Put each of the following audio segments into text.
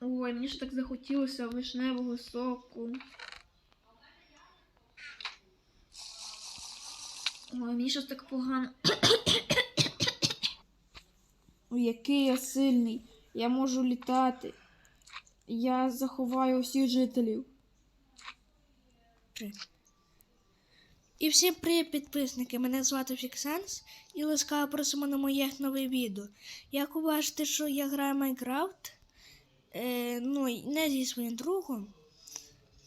Ой, мені ж так захотілося вишневого соку. Ой, мені щось так погано. Ой, який я сильний. Я можу літати. Я заховаю всіх жителів. І всім привіт, підписники! Мене звати Фіксенс і ласкаво просимо на моє нове відео. Як ви бачите, що я граю Майнкрафт, е, ну, не зі своїм другом,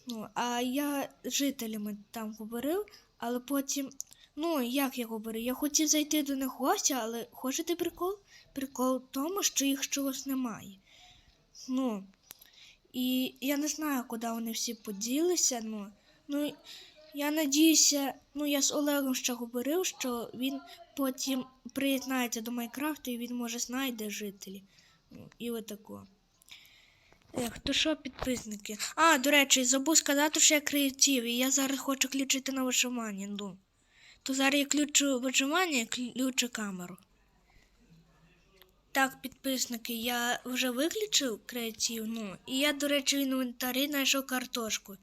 ну, а я з жителями там говорив, але потім, ну, як я говорив, я хотів зайти до них в але хочете прикол? Прикол в тому, що їх чогось немає. Ну, і я не знаю, куди вони всі поділися, ну, ну я надіюся, ну я з Олегом ще говорив, що він потім приєднається до Майнкрафту і він може знайде жителі. Ну, і отако. Ех, то що, підписники? А, до речі, забув сказати, що я креатив, і я зараз хочу включити на виживання. Ну. То зараз я включу виживання і включу камеру. Так, підписники, я вже виключив креатив, ну, і я, до речі, в інвентарі знайшов картошку.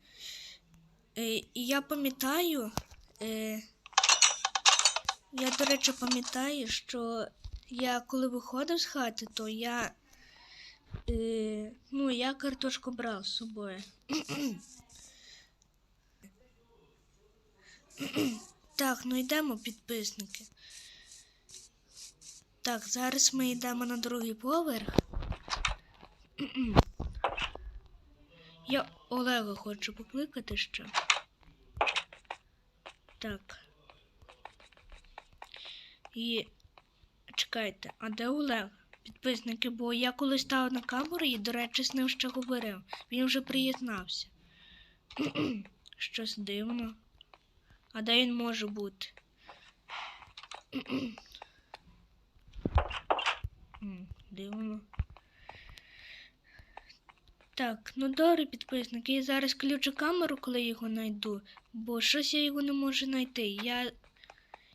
Е, і я пам'ятаю, е, я, до речі, пам'ятаю, що я коли виходив з хати, то я, е, ну, я картошку брав з собою. так, ну йдемо, підписники. Так, зараз ми йдемо на другий поверх. Я Олега хочу покликати ще. Так. І чекайте, а де Олег? Підписники, бо я коли став на камеру і, до речі, з ним ще говорив. Він вже приєднався. Щось дивно. А де він може бути? Дивно. Так, ну добре, підписники, я зараз включу камеру, коли його знайду, бо щось я його не можу знайти. Я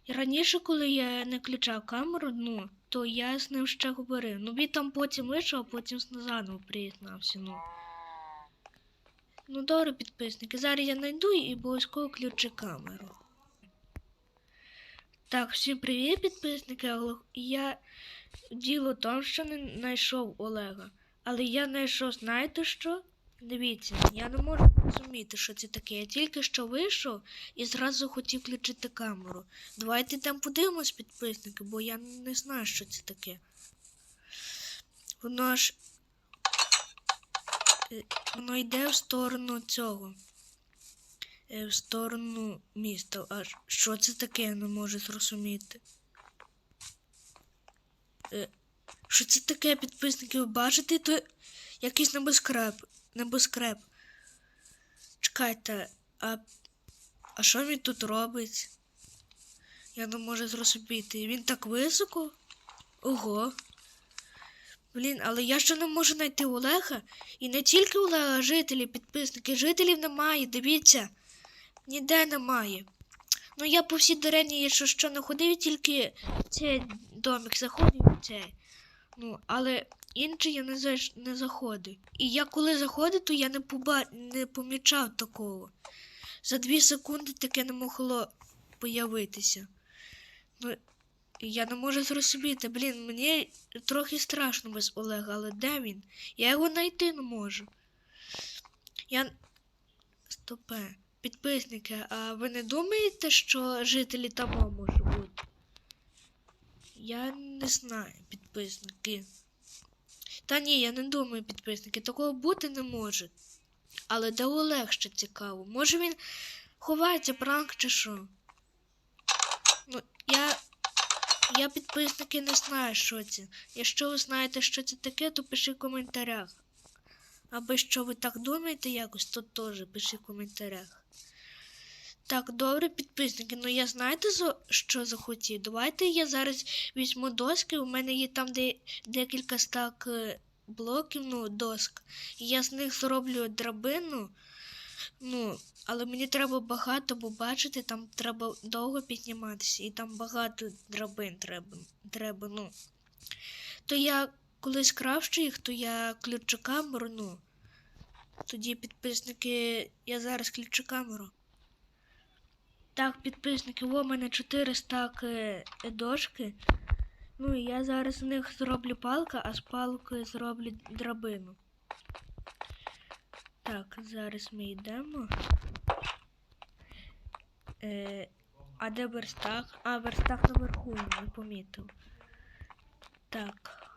раніше, коли я не включав камеру, ну, то я з ним ще говорив. Ну він там потім вийшов, а потім заново приєднався. Ну. ну добре, підписники, зараз я знайду і обов'язково включу камеру. Так, всім привіт, підписники. Я діло в тому, що не знайшов Олега. Але я знайшов, знаєте що? Дивіться, я не можу зрозуміти, що це таке. Я тільки що вийшов і зразу хотів включити камеру. Давайте там подивимось, підписники, бо я не знаю, що це таке. Воно ж. е, Воно йде в сторону цього. Е, В сторону міста. А що це таке, я не можу зрозуміти. Е, що це таке, підписники? Ви бачите, то якийсь небоскреб. Небоскреб. Чекайте, а, а що він тут робить? Я не можу зрозуміти. Він так високо? Ого. Блін, але я ще не можу знайти Олега. І не тільки Олега, а жителі, підписники. Жителів немає, дивіться. Ніде немає. Ну я по всій деревні, якщо що не ходив, тільки цей домик заходив цей. Ну, але інший я не, зайш... не заходив. І я коли заходив, то я не, поба... не помічав такого. За дві секунди таке не могло появитися. Ну, я не можу зрозуміти, блін, мені трохи страшно без Олега, але де він? Я його знайти не можу. Я. Стопе. Підписники, а ви не думаєте, що жителі там можуть бути? Я не знаю, підписники. Та ні, я не думаю, підписники, такого бути не може. Але де Олег ще цікаво? Може він ховається пранк чи що? Ну, я. Я підписники не знаю, що це. Якщо ви знаєте, що це таке, то пишіть в коментарях. Або що ви так думаєте якось, то теж пишіть в коментарях. Так, добре, підписники. Ну я знаєте, що захотів? Давайте я зараз візьму доски. У мене є там де, декілька стак е, блоків, ну, доск. Я з них зроблю драбину. Ну, але мені треба багато, бо бачите, там треба довго підніматися, і там багато драбин треба. треба ну. То я колись кравчу їх, то я включу камеру, ну. Тоді підписники, я зараз включу камеру. Так, підписники, у мене 4 стаки дошки. Ну і я зараз з них зроблю палка, а з палки зроблю драбину. Так, зараз ми йдемо. Е, а де верстак? А, верстак наверху, не помітив. Так.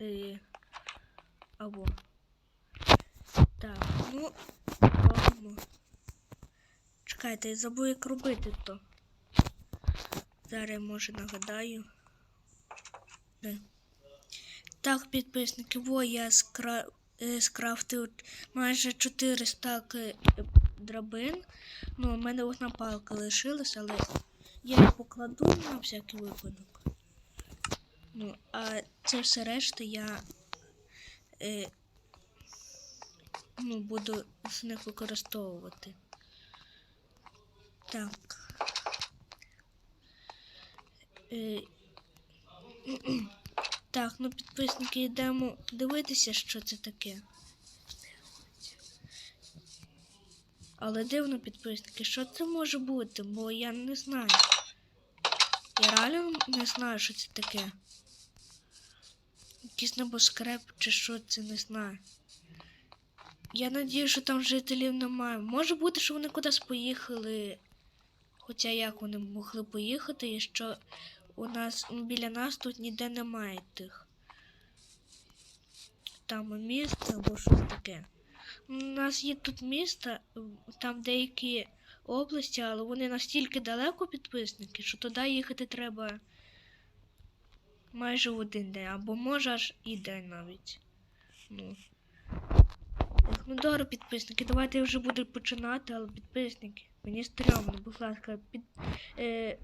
Е, або. Так, ну, робимо. Чекайте, я забув, як робити то. Зараз може нагадаю. Де? Так, підписники, во я скра... е, скрафтив майже 4 стаки е, драбин. Ну, у мене одна палка лишилась, але я її покладу на всякий випадок. Ну, а це все решта я е, ну, буду з них використовувати. Так. Е, так, ну підписники йдемо дивитися, що це таке. Але дивно, підписники, що це може бути, бо я не знаю. Я реально не знаю, що це таке. Якийсь небоскреб чи що це не знаю. Я надію, що там жителів немає. Може бути, що вони кудись поїхали. Хоча як вони могли поїхати, і що у нас ну, біля нас тут ніде немає тих. Там міст або щось таке. У нас є тут міста, там деякі області, але вони настільки далеко підписники, що туди їхати треба майже один день, або може аж і день навіть. Ну. Ну добре, підписники, давайте я вже буду починати, але підписники, мені стрьомно, будь ласка, під, е,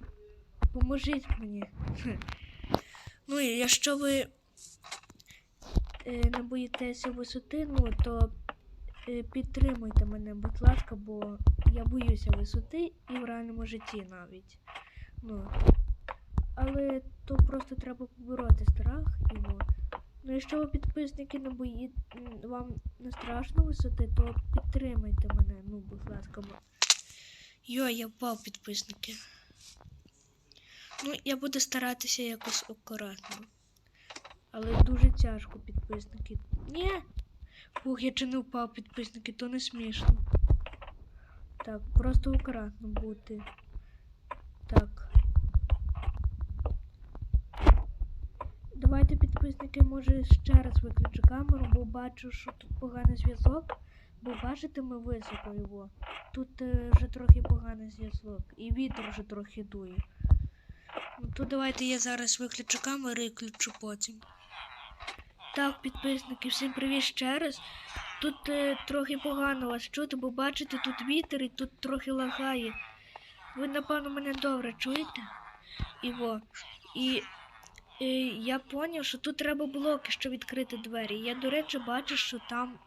поможіть мені. Ну і якщо ви е, не боїтеся висоти, ну то е, підтримуйте мене, будь ласка, бо я боюся висоти і в реальному житті навіть. Ну, але то просто треба побороти страх його. Ну, якщо ви підписники не бої... вам не страшно висоти, то підтримайте мене, ну, будь ласка. Йо, я впав підписники. Ну, я буду старатися якось акуратно. Але дуже тяжко підписники. Ні. Фух, я чи не впав підписники, то не смішно. Так, просто акуратно бути. Так. Давайте підписники, може, ще раз виключу камеру, бо бачу, що тут поганий зв'язок. Бо ми високо його. Тут е, вже трохи поганий зв'язок. І вітер вже трохи дує. Ну то давайте я зараз виключу камеру і включу потім. Так, підписники, всім привіт ще раз. Тут е, трохи погано вас чути, бо бачите, тут вітер і тут трохи лагає. Ви, напевно, мене добре чуєте? Іво. І е, я поняв, що тут треба блоки, щоб відкрити двері. Я, до речі, бачу, що там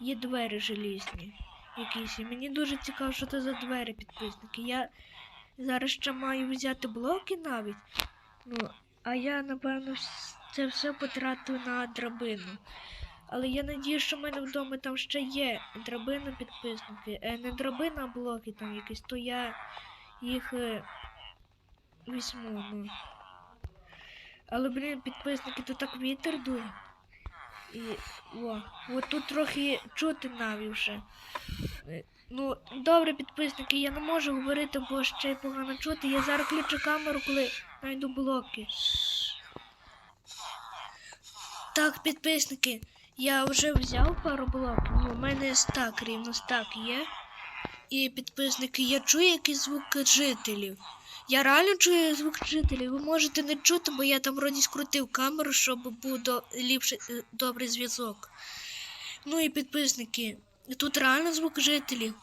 є двері желізні. Якісь. І мені дуже цікаво, що це за двері, підписники. Я зараз ще маю взяти блоки навіть. Ну, а я, напевно, це все потратив на драбину. Але я надію, що в мене вдома там ще є драбина підписники. Е, не драбина, а блоки там якісь, то я їх е, візьму. Ну. Але, блін, підписники, тут так вітер дує. І о, от тут трохи чути навіть вже. Е, Ну, добре, підписники, я не можу говорити, бо ще й погано чути. Я зараз включу камеру, коли знайду блоки. Так, підписники, я вже взяв пару блоків. Ну, у мене стак, рівно стак є. І підписники, я чую якийсь звук жителів. Я реально чую звук жителів. Ви можете не чути, бо я там вроді скрутив камеру, щоб був до... ліпший е, добрий зв'язок. Ну і підписники, тут реально звук жителів.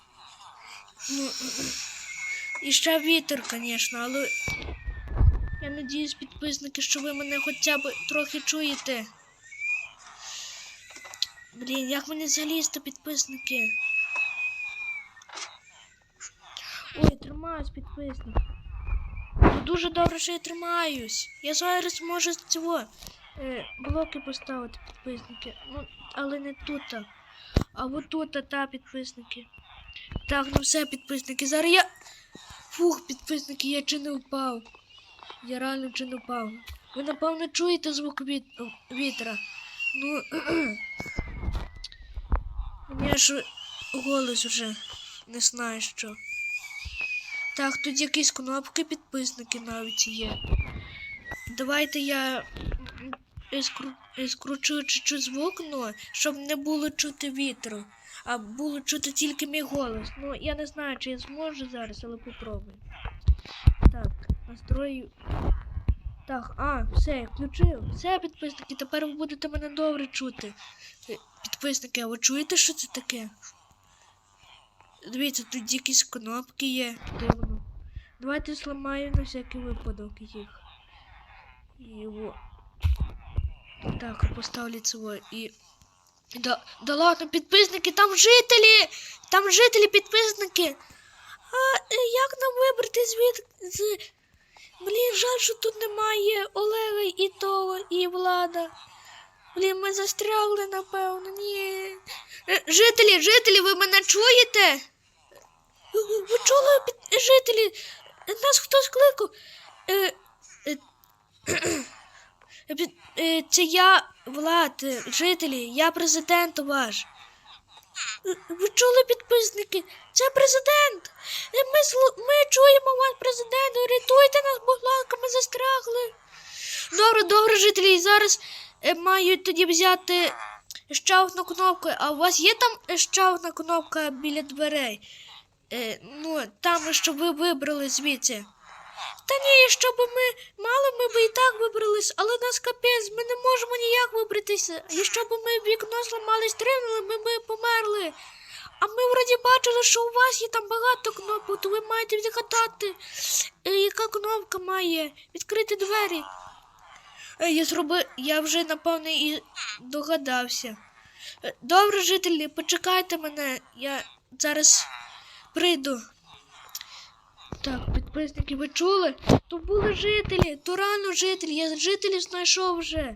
Ну, і ще вітер, звісно, але я надіюсь, підписники, що ви мене хоча б трохи чуєте. Блін, як мені залізти, підписники? Ой, тримаюсь, підписник. Дуже добре, що я тримаюсь. Я зараз можу цього е, блоки поставити підписники. Ну, але не тут. а. От тут та підписники. Так, ну все, підписники. Зараз я. Фух, підписники, я чи не впав. Я реально чи не впав. Ви напевно чуєте звук віт... вітра. Ну. Мені ж голос вже не знаю що. Так, тут якісь кнопки підписники навіть є. Давайте я скру... скручу чуть-чуть звук, ну, щоб не було чути вітру, а було чути тільки мій голос. Ну, я не знаю, чи я зможу зараз, але попробую. Так, настрою. Так, а, все, включив. Все, підписники, тепер ви будете мене добре чути. Підписники, а ви чуєте, що це таке? Дивіться, тут якісь кнопки є. Дивно. Давайте зламаю на всякий випадок їх. Во. Так, поставлю цього і. Да, да ладно, підписники, там жителі! Там жителі, підписники! А е, як нам вибрати звід з. Блін, жаль, що тут немає Олега і того, і влада. Блін, ми застрягли, напевно, ні. Е, Жителі, жителі, ви мене чуєте? Ви чули, жителі? Нас хтось кликав. Е, е, е, це я, Влад, жителі, я президент ваш. Ви чули підписники? Це президент. Ми, ми чуємо вас, президент. Рятуйте нас, будь ласка, ми застрягли. Добре, добре, жителі. Зараз е, маю тоді взяти ще одну кнопку. А у вас є там ще одна кнопка біля дверей? Е, ну, там, щоб ви вибрали звідси. Та ні, щоб ми мали, ми би і так вибрались, але нас капець, ми не можемо ніяк вибратися. І щоб ми вікно зламали, стрибнули, ми би померли. А ми вроді бачили, що у вас є там багато кнопок, то ви маєте відгадати, е, яка кнопка має відкрити двері. Е, Я зробив, я вже напевно і догадався. Е, Добре, жителі, почекайте мене, я зараз прийду. Так, підписники, ви чули? То були жителі, то реально жителі. Я жителів знайшов вже.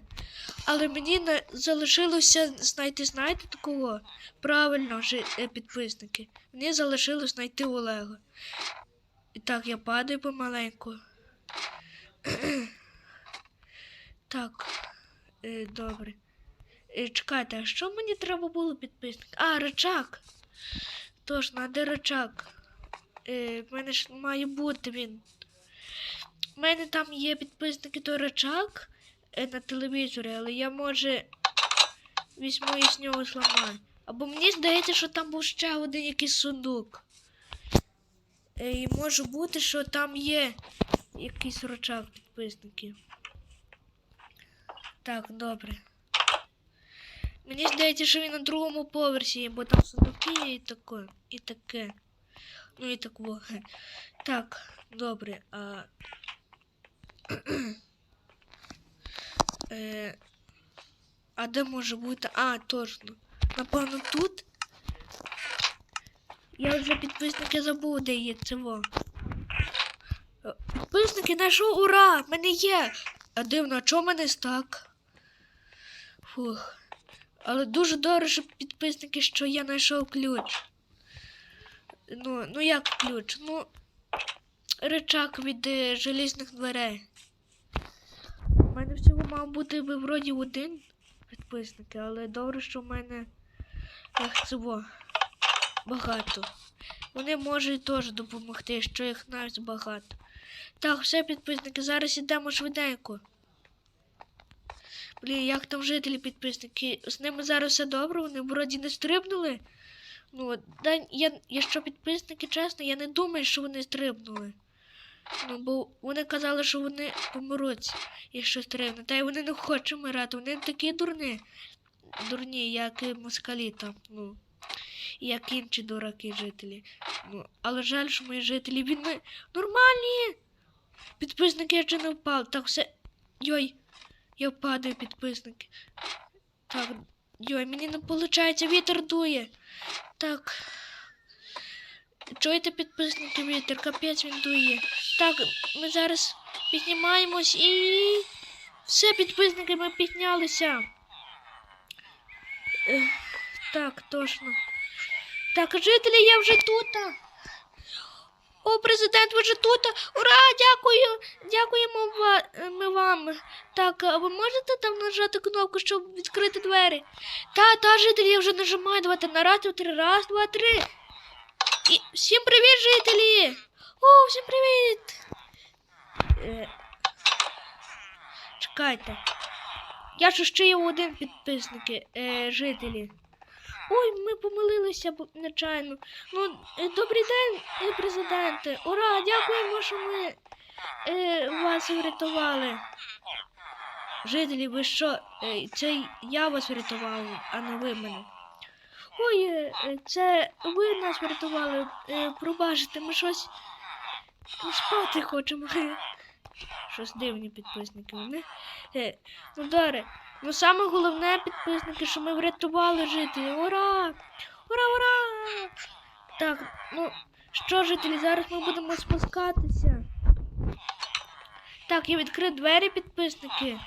Але мені залишилося знайти, знаєте такого? Правильно, е, підписники. Мені залишилось знайти Олега. І так, я падаю помаленьку. так, е, добре. Е, чекайте, а що мені треба було підписник? А, речак. Точно, а де речак? Е, в мене ж має бути він. У мене там є підписники до речак е, на телевізорі, але я може візьму і з нього зламаю. Або мені здається, що там був ще один якийсь сундук. Е, і може бути, що там є якийсь рычаг підписників. Так, добре. Мені здається, що він на другому поверсі, бо там сундуки і таке. І таке. Ну і так во. Так, добре. А... е... а де може бути? А, точно. Напевно, тут. Я вже підписники забув, де є цього. Е, Підписники знайшов, ура! Мене є! А дивно, а чого мене так? Фух. Але дуже що підписники, що я знайшов ключ. Ну, ну як ключ? Ну, речак від е, желізних дверей. У мене всього мав бути би вроді один підписники, але добре, що в мене їх цього багато. Вони можуть теж допомогти, що їх навіть багато. Так, все, підписники, зараз ідемо швиденько. Блін, як там жителі підписники? З ними зараз все добре, вони вроді не стрибнули. Ну, да, я, якщо підписники, чесно, я не думаю, що вони стрибнули. Ну, бо вони казали, що вони помруть, якщо стрибнуть. Та й вони не хочуть вмирати, вони такі дурні. Дурні, як і москалі там, ну. Як інші дураки жителі. Ну, але жаль, що мої жителі він нормальні. Підписники ще не впав. Так все. Йой, я падаю, підписники. Так, йой, мені не виходить, вітер дує. Так. Чуєте, підписники, вітер, капець він дує. Так, ми зараз піднімаємось і. Все, підписники, ми піднялися. Так, точно. Так, жителі, я вже тут. О, президент, ви вже тут. Ура! Дякую! Дякуємо ми вам. Так, а ви можете там нажати кнопку, щоб відкрити двері? Та, та, жителі, я вже нажимаю. Давайте на раз, два, три. Раз, два, три. І всім привіт, жителі! О, всім привіт! Е, чекайте. Я ж ще є один підписники, е, жителі. Ой, ми помилилися нечайно. Ну, е, добрий день, е, президенте. Ура! Дякуємо, що ми е, вас врятували. Жителі, ви що? Е, це я вас врятував, а не ви мене. Ой, це ви нас врятували. Е, пробачте, ми щось спати хочемо. Щось дивні підписники ну добре. Ну саме головне підписники, що ми врятували жителів. Ура! Ура, ура! Так, ну що, жителі, зараз ми будемо спускатися. Так, я відкрив двері підписники.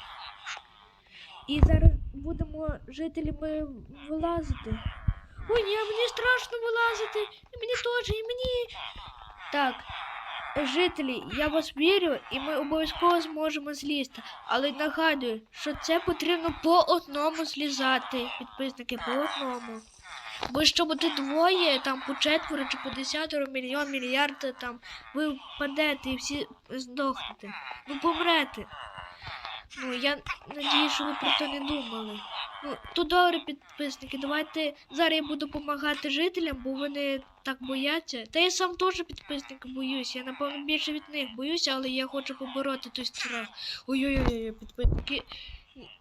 І зараз будемо жителями вилазити. Ой, ні, мені страшно вилазити. І мені теж, і мені. Так, жителі, я вас вірю, і ми обов'язково зможемо злізти. Але нагадую, що це потрібно по одному злізати. Підписники по одному. Бо що буде двоє, там по четверо чи по десятеро, мільйон, мільярд, там ви впадете і всі здохнете. Ну помрете. Ну, я надію, що ви про це не думали. Ну, то добре, підписники, давайте зараз я буду допомагати жителям, бо вони так бояться. Та я сам теж підписник боюсь. Я напевно більше від них боюся, але я хочу побороти той страх. Ой-ой-ой, підписники.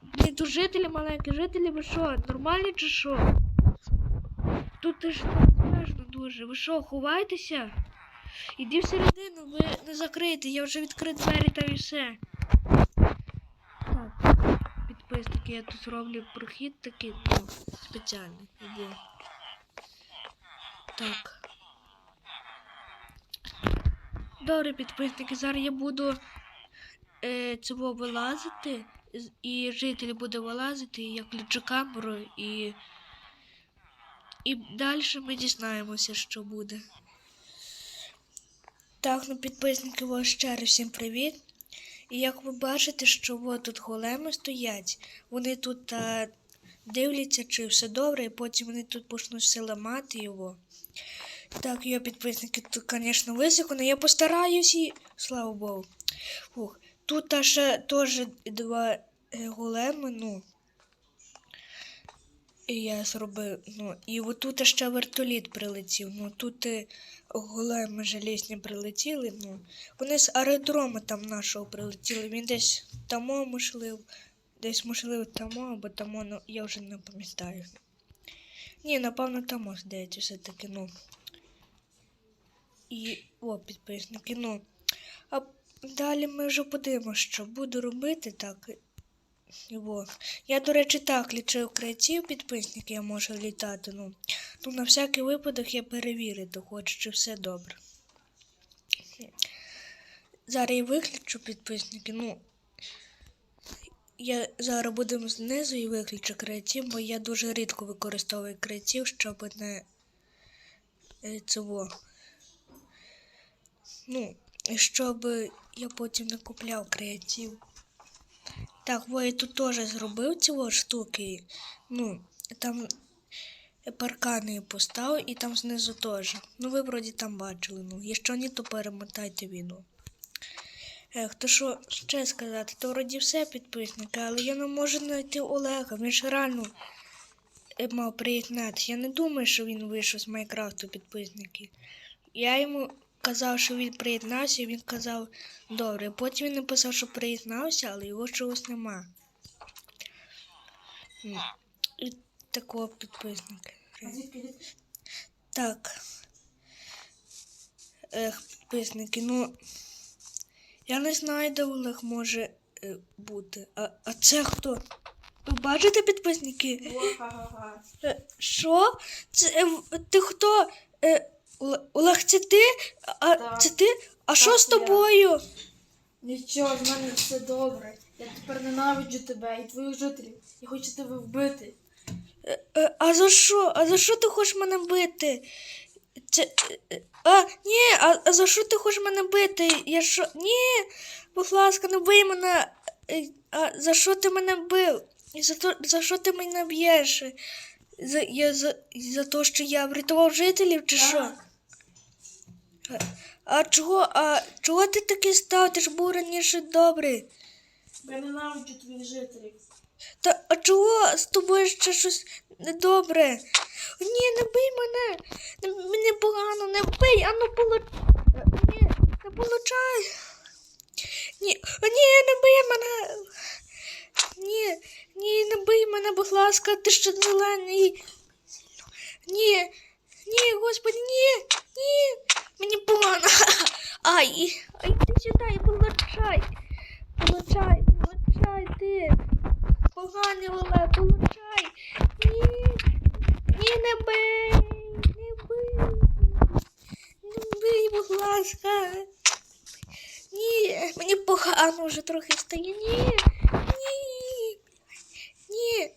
Блін, тут жителі маленькі, жителі, ви що, нормальні чи що? Тут ж страшно дуже. Ви що, ховайтеся? Іди всередину, ви не закрийте, я вже відкрив двері та і все. Так, підписники, я тут зроблю прохід такий, ну, спеціальний. Іди. Так. Добре, підписники, зараз я буду е, цього вилазити, і жителі буде вилазити, я включу камеру і. І далі ми дізнаємося, що буде. Так, ну підписники, вас ще раз всім привіт. І як ви бачите, що от тут големи стоять, вони тут а, дивляться, чи все добре, і потім вони тут почнуть все ламати його. Так, я підписники, тут, звісно, високо, але я постараюсь і слава Богу. Фух. Тут ще теж два е, големи, ну. І я зробив, ну, і отут ще вертоліт прилетів. Ну тут е, големи желізні прилетіли. Ну, вони з аеродрому там нашого прилетіли. Він десь тамо можливо, десь можливо тамо, або тамо, ну я вже не пам'ятаю. Ні, напевно, тамо, здається, все-таки, ну. І о, підписники, ну. А далі ми вже подивимося, що буду робити так. Його. Я, до речі, так лічив креатив підписник, я можу літати. Ну, ну на всякий випадок я перевірити хочу, чи все добре. Зараз я виключу підписники. Ну, я зараз будемо знизу і виключу креатив, бо я дуже рідко використовую креатив, щоб не е, цього. Ну, щоб я потім не купляв креатив. Так, во я тут теж зробив ці штуки. Ну, там паркани поставив і там знизу теж. Ну, ви вроді там бачили. Ну, якщо ні, то перемотайте відео. Ех, то що ще сказати, то вроді все підписники, але я не можу знайти Олега. Він ж реально е, мав приєднатися. Я не думаю, що він вийшов з Майнкрафту підписники. Я йому казав, що він приєднався, він казав, добре. Потім він написав, що приєднався, але його чогось нема. І такого підписника. Так. Ех, підписники, ну. Я не знаю, де Олег може е, бути. А, а це хто? Ви бачите підписники? Е, Що? Це е, ти хто? Е, Олег, це ти? А Так. це ти? А що з я. тобою? Нічого, в мене все добре. Я тепер ненавиджу тебе і твоїх жителів. Я хочу тебе вбити. Е, А за що? А за що ти хочеш мене бити? Це. е, А, ні, а, а за що ти хочеш мене бити? Я що? Ні, будь ласка, не бий мене. Е, А за що ти мене бив? І За, то, за що ти мене б'єш? За, я, за, за те, що я врятував жителів, чи що? Так. А чого, а чого ти такий став? Ти ж був раніше добрий. Бо я ненавиджу твоїх жителів. Та а чого з тобою ще щось недобре? Ні, не бий мене. Не- Мені погано, не бий, а ну полу... Ні, не получай. Ні, ні, не бий мене. Ні, ні, не бий мене, будь ласка, ти ще зелений. Ні, ні, господи, ні, ні. Мені погано. Ай, ай, ти сюди, получай. Получай, получай ти. Поганий Олег, получай. Ні, ні, не бий, не бий. Не бий, будь ласка. Ні, мені погано вже трохи стає. Ні, ні, ні.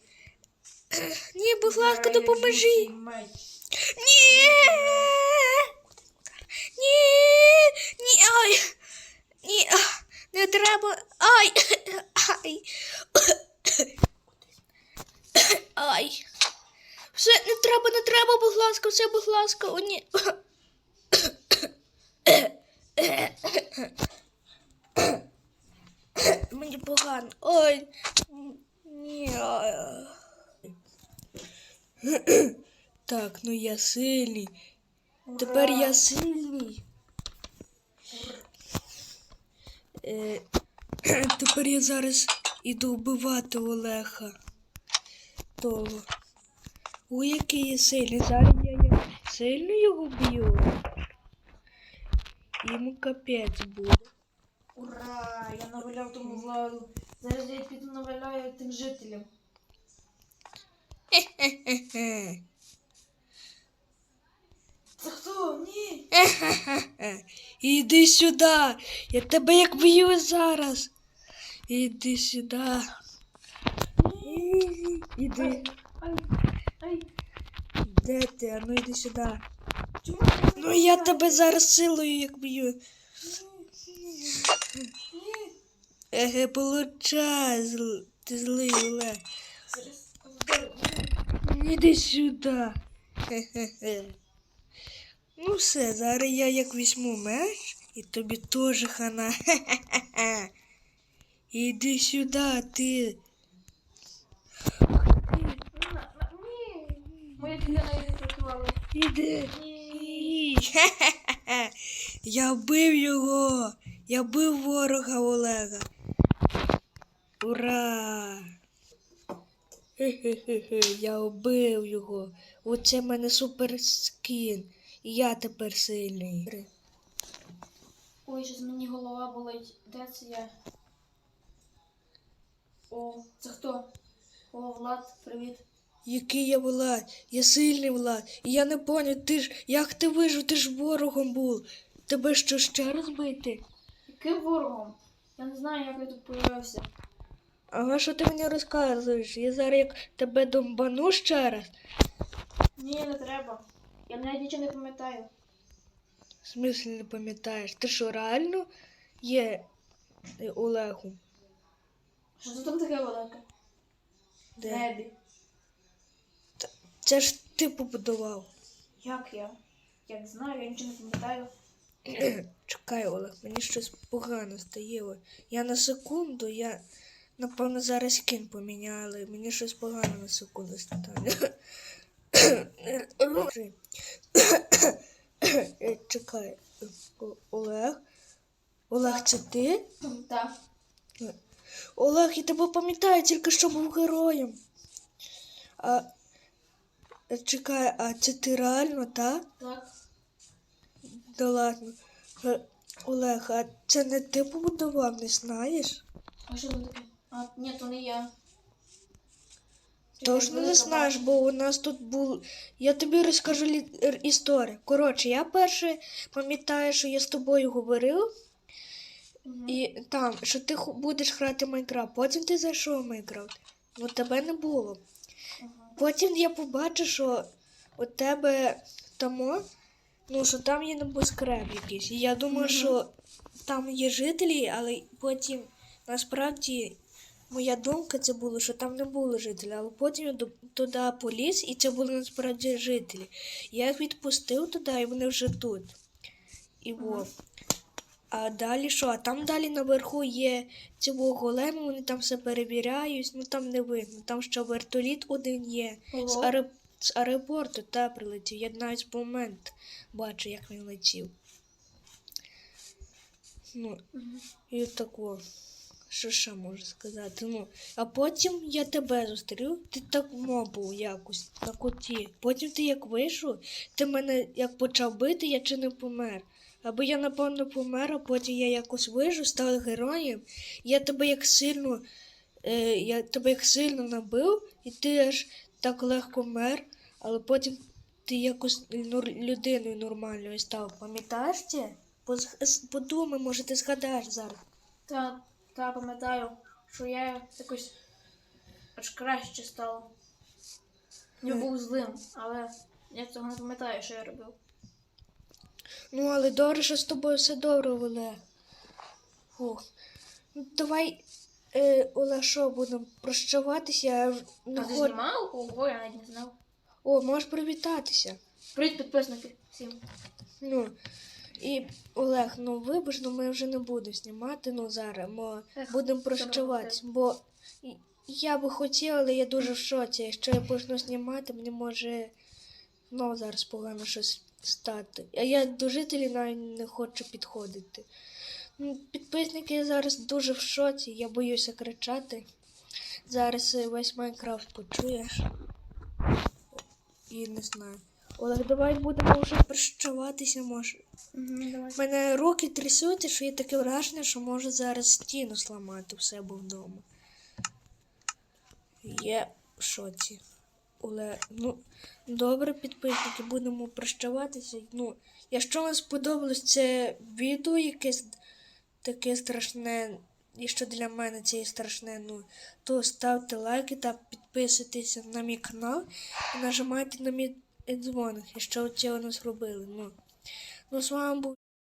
Ні, будь ласка, допоможи. Ні. Ні. Ні. Ай. Ні. Не треба. Ай. Ай. Ай. Все, не треба, не треба, будь ласка, все, будь ласка, о, ні. Мені погано. Ой. Ні. Так, ну я сильний. Тепер я сильний. Е, тепер я зараз іду вбивати Олега. Того. Ой, який я сильний. Зараз я, я сильно його б'ю. Йому капець буде. Ура! Я наваляв тому владу. Зараз я піду наваляю тим жителям. Хе-хе-хе. Це хто? Ні! Іди сюди. Я тебе як б'ю зараз. Іди сюди. Іди. Ай, ай, Де ти? А ну іди сюди. чому? Ну я тебе зараз силою як б'ю. Еге, получай, зл... ти злий Олег. Іди сюди. Хе-хе-хе. Ну все, зараз я як візьму меч і тобі теж хана. Хе-хе-хе. Іди сюди, ти. Іди. Хе-хе-хе. Я вбив його. Я вбив ворога Олега. Ура! Хе-хе-хе, я вбив його. Оце в мене супер скін. І я тепер сильний. Ой, щось мені голова болить. Де це я? О, це хто? О, Влад, привіт. Який я Влад? Я сильний Влад. І я не поняв, ти ж як ти вижив, ти ж ворогом був. Тебе що ще раз бити? Яким ворогом? Я не знаю, як я тут появився. А що ти мені розказуєш? Я зараз як тебе домбану ще раз. Ні, не треба. Я навіть нічого не пам'ятаю. В смислі не пам'ятаєш? Ти що реально є е, Олегом? Що це там таке велике? Де? Небі. Це ж ти побудував. Як я? Я не знаю, я нічого не пам'ятаю. Чекай, Олег, мені щось погано стає. Я на секунду, я напевно зараз кін поміняли. Мені щось погано на секунду стане. Чекай, Олег. Олег, це ти? Так. Олег, я тебе пам'ятаю, тільки що був героєм. А, чекай, а це ти реально, так? Так. Да ладно. Е, Олег, а це не ти побудував, не знаєш? А що таке? А, ні, то не я. Точно не знаєш, бо у нас тут був. Я тобі розкажу лі... історію. Коротше, я перше пам'ятаю, що я з тобою говорив. І там, що ти будеш грати в Майнкрафт, потім ти зайшов в Майнкрафт. Ну тебе не було. Потім я побачив, що у тебе тому, ну що там є небоскреб якийсь. І я думав, Мгм. що там є жителі, але потім насправді моя думка це було, що там не було жителів, але потім я туди поліз, і це були насправді жителі. Я їх відпустив туди, і вони вже тут. І во. А далі що? А там далі наверху є цього големи, вони там все перевіряють, ну там не видно. Там ще вертоліт один є. З, Ого. з аеропорту та прилетів. Я навіть момент бачу, як він летів. Ну, Мгм. і тако. Що ще можу сказати? Ну, а потім я тебе зустрів, ти так мобив якось на куті. Потім ти як вийшов, ти мене як почав бити, я чи не помер. Або я напевно помер, а потім я якось вижив, став героєм. Я тебе як сильно, е, я тебе як сильно набив, і ти аж так легко мер, але потім ти якось людиною нормальною став. Пам'ятаєш це? Подумай, може, ти згадаєш зараз. Та, та пам'ятаю, що я якось аж краще стало. Я Е. був злим, але я цього не пам'ятаю, що я робив. Ну, але добре, що з тобою все добре, Олег. Фух. Ну, давай, е, Олег, що будемо прощаватися? Я не А ти знімав? Ого, я навіть не знав. О, можеш привітатися. Привіт, підписники всім. Ну, і Олег, ну вибач, ну ми вже не будемо знімати, ну зараз ми Ех, будемо добре, бо я би хотіла, але я дуже в шоці. Якщо я почну знімати, мені може ну, зараз погано щось стати. А я до жителів навіть не хочу підходити. Ну, Підписники зараз дуже в шоці, я боюся кричати. Зараз весь Майнкрафт почуєш. І не знаю. Олег, давай будемо вже прощаватися, може. У мене руки трясуться, що є таке враження, що можу зараз стіну зламати в себе вдома. Є в шоці. Але, ну, добре, підписники, будемо прощаватися. Ну, якщо вам сподобалось це відео якесь таке страшне, і що для мене це є страшне, ну, то ставте лайки та підписуйтесь на мій канал і нажимайте на мій дзвоник, якщо ви цього не зробили. Ну, ну з вами був